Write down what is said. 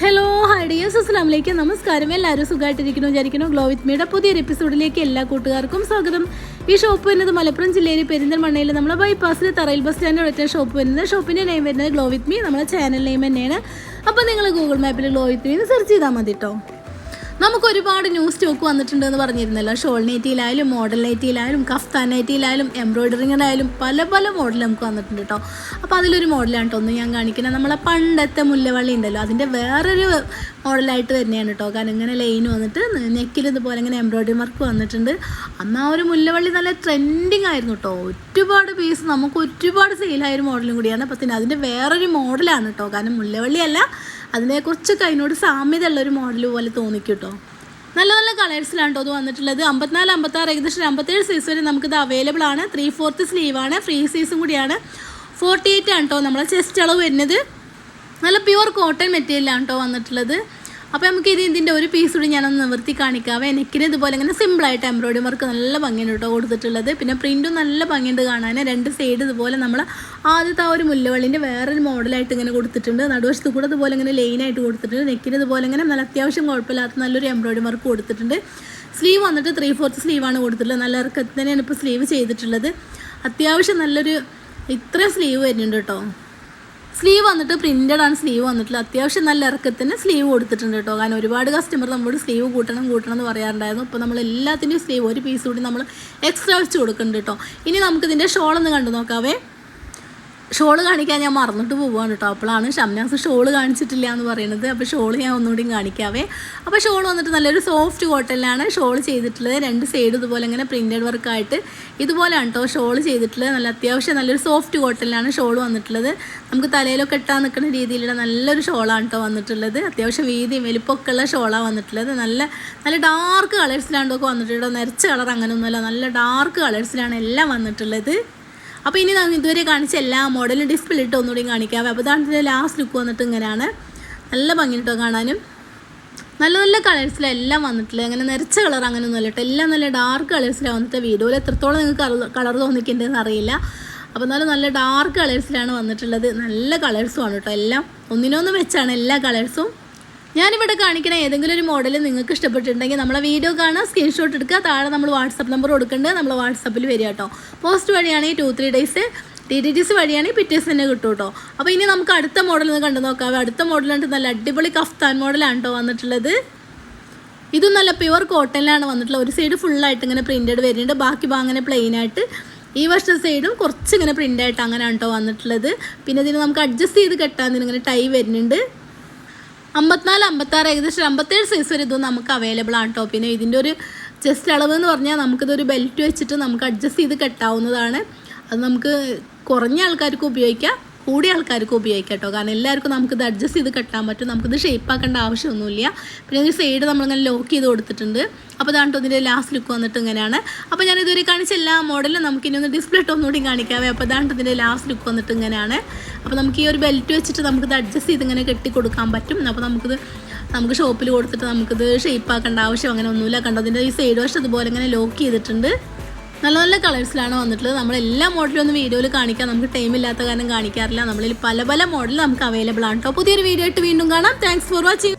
Hello ഹൈഡിയസ് അസ്ലാമിലേക്ക് നമസ്കാരം. എല്ലാവരും സുഖമായിട്ടിരിക്കുന്നു വിചാരിക്കുന്നു. ഗ്ലോ വിത്ത് മീയുടെ പുതിയൊരു എപ്പിസോഡിലേക്ക് എല്ലാ കൂട്ടുകാർക്കും സ്വാഗതം. ഈ ഷോപ്പ് വരുന്നത് മലപ്പുറം ജില്ലയിലെ പെരിന്തൽമണ്ണയിൽ നമ്മളെ ബൈപ്പാസിൽ തറയിൽ ബസ് സ്റ്റാൻഡ് ഒറ്റ ഷോപ്പ് വരുന്നത്. ഷോപ്പിന്റെ നെയിം വരുന്നത് ഗ്ലോ വിത്ത് മീ നമ്മുടെ ചാനൽ നെയിം തന്നെയാണ്. അപ്പോൾ നിങ്ങൾ ഗൂഗിൾ മാപ്പിൽ ഗ്ലോ വിത്ത് മീ സെർച്ച് ചെയ്താൽ മതി കേട്ടോ നമുക്ക് ഒരുപാട് ന്യൂ സ്റ്റോക്ക് വന്നിട്ടുണ്ട് എന്ന് പറഞ്ഞിരുന്നല്ലോ. ഷോൾ നൈറ്റിയിലായാലും മോഡൽ നൈറ്റിയിലായാലും കഫ്താൻ നൈറ്റിയിലായാലും എംബ്രോയിഡറിങ്ങിലായാലും പല പല മോഡൽ നമുക്ക് വന്നിട്ടുണ്ട് കേട്ടോ അപ്പോൾ അതിലൊരു മോഡലാണ് കേട്ടോ ഒന്ന് ഞാൻ കാണിക്കുന്നത്. നമ്മളെ പണ്ടത്തെ മുല്ലവള്ളി ഉണ്ടല്ലോ. അതിന്റെ വേറൊരു മോഡലായിട്ട് തന്നെയാണ് കേട്ടോ കാരണം ഇങ്ങനെ ലൈൻ വന്നിട്ട് നെക്കിൽ ഇതുപോലെ ഇങ്ങനെ എംബ്രോയിഡറി വർക്ക് വന്നിട്ടുണ്ട്. അന്ന് ആ ഒരു മുല്ലവള്ളി നല്ല ട്രെൻഡിങ് ആയിരുന്നു കേട്ടോ ഒരുപാട് പീസ് നമുക്ക് ഒരുപാട് സെയിലായ ഒരു മോഡലും കൂടിയാണ്. അപ്പം പിന്നെ അതിന്റെ വേറൊരു മോഡലാണ് കേട്ടോ കാരണം മുല്ലവള്ളി അല്ല അതിനെക്കുറിച്ചൊക്കെ അതിനോട് സാമ്യതയുള്ള ഒരു മോഡൽ പോലെ തോന്നിക്കൂട്ടോ. കേട്ടോ നല്ല നല്ല കളേഴ്സിലാണ് കേട്ടോ അത് വന്നിട്ടുള്ളത്. അമ്പത്തിനാല് അമ്പത്താറ് ഏകദേശം അമ്പത്തേഴ് സൈസ് വരെ നമുക്കിത് അവൈലബിൾ ആണ്. ത്രീ ഫോർത്ത് ആണ്. ഫ്രീ സൈസും കൂടിയാണ്. ഫോർട്ടി എയ്റ്റ് ആണ് കേട്ടോ നമ്മളെ ചെസ്റ്റ് അളവ് വരുന്നത്. നല്ല പ്യുവർ കോട്ടൺ മെറ്റീരിയലാണ് കേട്ടോ വന്നിട്ടുള്ളത്. അപ്പോൾ നമുക്ക് ഇത് ഇതിന്റെ ഒരു പീസ് കൂടി ഞാനൊന്ന് നിവർത്തി കാണിക്കാവേ നെക്കിന് ഇതുപോലെ ഇങ്ങനെ സിമ്പിളായിട്ട് എംബ്രോയിഡറി വർക്ക് നല്ല ഭംഗിയുണ്ട് കേട്ടോ കൊടുത്തിട്ടുള്ളത്. പിന്നെ പ്രിന്റും നല്ല ഭംഗിയുണ്ട് കാണാൻ രണ്ട് സൈഡ് ഇതുപോലെ നമ്മൾ ആദ്യത്തെ ആ ഒരു മുല്ലവള്ളിന്റെ വേറൊരു മോഡലായിട്ട് ഇങ്ങനെ കൊടുത്തിട്ടുണ്ട്. നടുവശത്ത് കൂടെ ഇതുപോലെ ഇങ്ങനെ ലൈനായിട്ട് കൊടുത്തിട്ടുണ്ട്. നെക്കിന് ഇതുപോലെ ഇങ്ങനെ നല്ല അത്യാവശ്യം കുഴപ്പമില്ലാത്ത നല്ലൊരു എംബ്രോയിഡറി വർക്ക് കൊടുത്തിട്ടുണ്ട്. സ്ലീവ് വന്നിട്ട് ത്രീ ഫോർത്ത് സ്ലീവാണ് കൊടുത്തിട്ടുള്ളത്. നല്ല ഇറക്കത്തിൽ തന്നെയാണ് ഇപ്പോൾ സ്ലീവ് ചെയ്തിട്ടുള്ളത്. അത്യാവശ്യം നല്ലൊരു ഇത്ര സ്ലീവ് വരുന്നുണ്ട് കേട്ടോ സ്ലീവ് വന്നിട്ട് പ്രിന്റഡ് ആണ് സ്ലീവ് വന്നിട്ടുള്ളത്. അത്യാവശ്യം നല്ല ഇറക്കത്തിന് സ്ലീവ് കൊടുത്തിട്ടുണ്ട് കേട്ടോ. കാരണം ഒരുപാട് കസ്റ്റമർ നമ്മളോട് സ്ലീവ് കൂട്ടണം കൂട്ടണം എന്ന് പറയാറുണ്ടായിരുന്നു. അപ്പോൾ നമ്മൾ എല്ലാത്തിന്റെയും സ്ലീവ് ഒരു പീസ് കൂടി നമ്മൾ എക്സ്ട്രാ വെച്ച് കൊടുക്കുന്നുണ്ട് കേട്ടോ. ഇനി നമുക്കിതിന്റെ ഷോളൊന്ന് കണ്ടു നോക്കാവേ. ഷോൾ കാണിക്കാൻ ഞാൻ മറന്നിട്ട് പോവുകയാണ് കേട്ടോ. അപ്പോഴാണ് ഷംനാസ് ഷോൾ കാണിച്ചിട്ടില്ല എന്ന് പറയുന്നത് അപ്പോൾ ഷോൾ ഞാൻ ഒന്നുകൂടിയും കാണിക്കാവേ. അപ്പോൾ ഷോൾ വന്നിട്ട് നല്ലൊരു സോഫ്റ്റ് കോട്ടനിലാണ് ഷോൾ ചെയ്തിട്ടുള്ളത്. രണ്ട് സൈഡ് ഇതുപോലെ ഇങ്ങനെ പ്രിന്റഡ് വർക്കായിട്ട് ഇതുപോലെയാണ് കേട്ടോ ഷോൾ ചെയ്തിട്ടുള്ളത്. നല്ല അത്യാവശ്യം നല്ലൊരു സോഫ്റ്റ് കോട്ടനിലാണ് ഷോൾ വന്നിട്ടുള്ളത്. നമുക്ക് തലയിലൊക്കെ ഇട്ടാൻ നിൽക്കുന്ന രീതിയിലുള്ള നല്ലൊരു ഷോളാണ് കേട്ടോ വന്നിട്ടുള്ളത്. അത്യാവശ്യം വീതിയും വലിപ്പമൊക്കെ ഉള്ള ഷോളാണ് വന്നിട്ടുള്ളത്. നല്ല നല്ല ഡാർക്ക് കളേഴ്സിലാണ് ഒക്കെ വന്നിട്ടുണ്ടോ നിറച്ച കളർ അങ്ങനെയൊന്നുമല്ല. നല്ല ഡാർക്ക് കളേഴ്സിലാണ് എല്ലാം വന്നിട്ടുള്ളത്. അപ്പോൾ ഇനി നമുക്ക് ഇതുവരെ കാണിച്ച എല്ലാ മോഡലും ഡിസ്പ്ലേ ഇട്ട് ഒന്നുകൂടി കാണിക്കാം. അപ്പോൾ അതാണ് ഇതിന്റെ ലാസ്റ്റ് ലുക്ക് വന്നിട്ട് ഇങ്ങനെയാണ്. നല്ല ഭംഗി കേട്ടോ കാണാനും. നല്ല നല്ല കളേഴ്സിലെല്ലാം വന്നിട്ടില്ല അങ്ങനെ നിറച്ച കളർ അങ്ങനെയൊന്നുമല്ല കേട്ടോ എല്ലാം നല്ല ഡാർക്ക് കളേഴ്സിലാണ് വന്നിട്ട് വീഡിയോയിൽ എത്രത്തോളം നിങ്ങൾക്ക് കളർ തോന്നിക്കേണ്ടതെന്ന് അറിയില്ല. അപ്പോൾ എന്നാലും നല്ല ഡാർക്ക് കളേഴ്സിലാണ് വന്നിട്ടുള്ളത്. നല്ല കളേഴ്സുമാണ് കേട്ടോ എല്ലാം. ഒന്നിനൊന്ന് വെച്ചാണ് എല്ലാ കളേഴ്സും ഞാനിവിടെ കാണിക്കുന്ന ഏതെങ്കിലും ഒരു മോഡൽ നിങ്ങൾക്ക് ഇഷ്ടപ്പെട്ടിട്ടുണ്ടെങ്കിൽ നമ്മളെ വീഡിയോ കാണാൻ സ്ക്രീൻഷോട്ട് എടുക്കുക. താഴെ നമ്മൾ വാട്സപ്പ് നമ്പർ കൊടുക്കേണ്ടത് നമ്മൾ വാട്സപ്പിൽ വരിക കേട്ടോ. Post വഴിയാണെങ്കിൽ two three days T T T C വഴിയാണെങ്കിൽ പിറ്റേഴ്സ് തന്നെ കിട്ടും കേട്ടോ. അപ്പോൾ ഇനി നമുക്ക് അടുത്ത മോഡൽ ഒന്ന് കണ്ടു നോക്കാം. അടുത്ത മോഡലായിട്ട് നല്ല അടിപൊളി കഫ്താൻ മോഡലാണ് കേട്ടോ വന്നിട്ടുള്ളത്. ഇതും നല്ല പ്യുവർ കോട്ടനിലാണ് വന്നിട്ടുള്ളത്. ഒരു സൈഡ് ഫുള്ളായിട്ട് ഇങ്ങനെ പ്രിന്റഡ് വരുന്നുണ്ട്. ബാക്കി അങ്ങനെ പ്ലെയിൻ ആയിട്ട്. ഈ വർഷത്തെ സൈഡും കുറച്ച് ഇങ്ങനെ പ്രിന്റായിട്ട് അങ്ങനെയാണ് കേട്ടോ വന്നിട്ടുള്ളത്. പിന്നെ ഇതിന് നമുക്ക് അഡ്ജസ്റ്റ് ചെയ്ത് കെട്ടാൻ ഇങ്ങനെ ടൈ വരുന്നുണ്ട്. അമ്പത്തിനാല് അമ്പത്താറ് ഏകദേശം അമ്പത്തേഴ് സൈസ് വരെ ഇതും നമുക്ക് അവൈലബിൾ ആണ് കേട്ടോ പിന്നെ ഇതിന്റെ ഒരു ജസ്റ്റ് അളവ് എന്ന് പറഞ്ഞാൽ നമുക്കിതൊരു ബെൽറ്റ് വെച്ചിട്ട് നമുക്ക് അഡ്ജസ്റ്റ് ചെയ്ത് കെട്ടാവുന്നതാണ്. അത് നമുക്ക് കുറഞ്ഞ ആൾക്കാർക്ക് ഉപയോഗിക്കാം. കൂടിയ ആൾക്കാർക്ക് ഉപയോഗിക്കാം കേട്ടോ. കാരണം എല്ലാവർക്കും നമുക്കിത് അഡ്ജസ്റ്റ് ചെയ്ത് കെട്ടാൻ പറ്റും. നമുക്കിത് ഷേപ്പ് ആക്കേണ്ട ആവശ്യമൊന്നുമില്ല. പിന്നെ ഈ സൈഡ് നമ്മളിങ്ങനെ ലോക്ക് ചെയ്ത് കൊടുത്തിട്ടുണ്ട്. അപ്പോൾ അതാണ് കേട്ടോ ഇതിന്റെ ലാസ്റ്റ് ലുക്ക് വന്നിട്ട് ഇങ്ങനെയാണ്. അപ്പോൾ ഞാൻ ഇതുവരെ കാണിച്ച എല്ലാ മോഡലും നമുക്ക് ഇനി ഒന്ന് ഡിസ്പ്ലേ ഇട്ട് ഒന്നുകൂടി കാണിക്കാവേ. അപ്പോൾ അതാണ് ഇതിന്റെ ലാസ്റ്റ് ലുക്ക് വന്നിട്ട് ഇങ്ങനെയാണ്. അപ്പോൾ നമുക്ക് ഈ ഒരു ബെൽറ്റ് വെച്ചിട്ട് നമുക്കിത് അഡ്ജസ്റ്റ് ചെയ്ത് ഇങ്ങനെ കെട്ടി കൊടുക്കാൻ പറ്റും. അപ്പോൾ നമുക്കിത് നമുക്ക് ഷോപ്പിൽ കൊടുത്തിട്ട് നമുക്കിത് ഷേപ്പ് ആക്കേണ്ട ആവശ്യം അങ്ങനെ ഒന്നുമില്ല. കണ്ടോ അതിന്റെ ഈ സൈഡ് വശം ഇതുപോലെ ഇങ്ങനെ ലോക്ക് ചെയ്തിട്ടുണ്ട്. നല്ല നല്ല കളേഴ്സിലാണ് വന്നിട്ടുള്ളത്. നമ്മൾ എല്ലാ മോഡലും ഒന്നും വീഡിയോയിൽ കാണിക്കാം. നമുക്ക് ടൈം ഇല്ലാത്ത കാരണം കാണിക്കാറില്ല. നമ്മളിൽ പല പല മോഡൽ നമുക്ക് അവൈലബിൾ ആണ് കേട്ടോ പുതിയൊരു വീഡിയോ ആയിട്ട് വീണ്ടും കാണാം. Thanks for watching